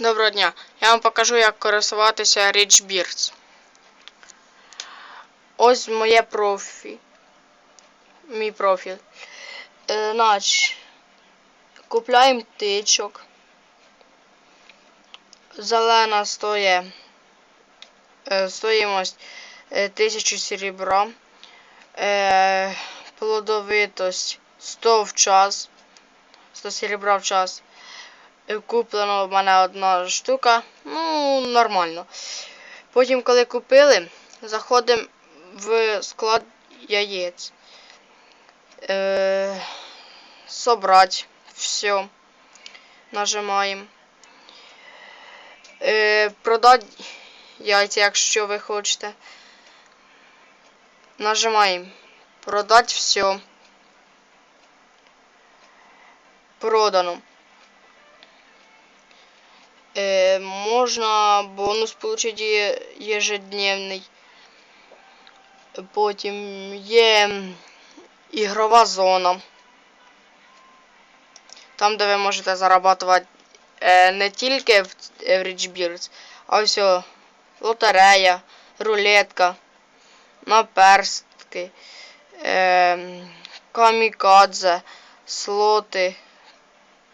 Доброго дня. Я вам покажу, як користуватися RichBeards. Ось моє профіль. Мій профіль. Е, значить, купляємо тичок. Зелена стоїть е, стоїмость е, 1000 серебра. Е, плодовитость 100 в час. 100 серебра в час. Куплено в мене одна штука. Ну, нормально. Потім, коли купили, заходимо в склад яєць. Е, собрать. Все. Нажимаємо. Е, продать яйця, якщо ви хочете. Нажимаємо. Продать все. Продано. Е, можна бонус получить є- ежедневний. Потім є ігрова зона. Там, де ви можете зарабатувати е, не тільки в, е, в а все. Лотерея, рулетка, наперстки, е, камікадзе, слоти,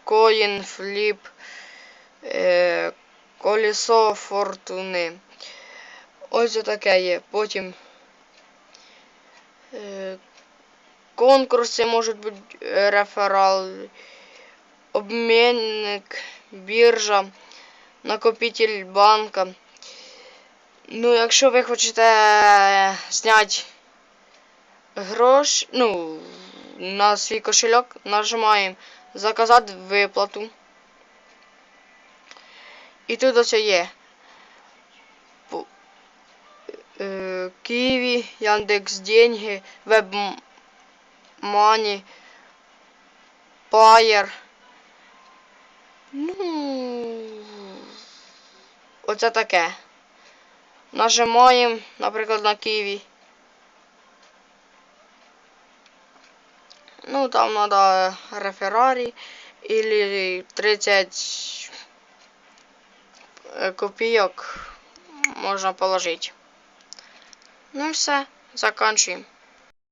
коін фліп, е, колесо фортуни. Ось таке є. Потім е, конкурси можуть бути е, реферал, обмінник, біржа, накопитель банка. Ну, якщо ви хочете зняти гроші, ну, на свій кошельок, нажимаємо заказати виплату. І тут ось є. Е, Києві, Яндекс Деньги, WebMoney, Payer. Ну, оце таке. Нажимаємо, наприклад, на Києві. Ну, там надо реферарі или 30 е, копійок можна положити. Ну і все, заканчуємо.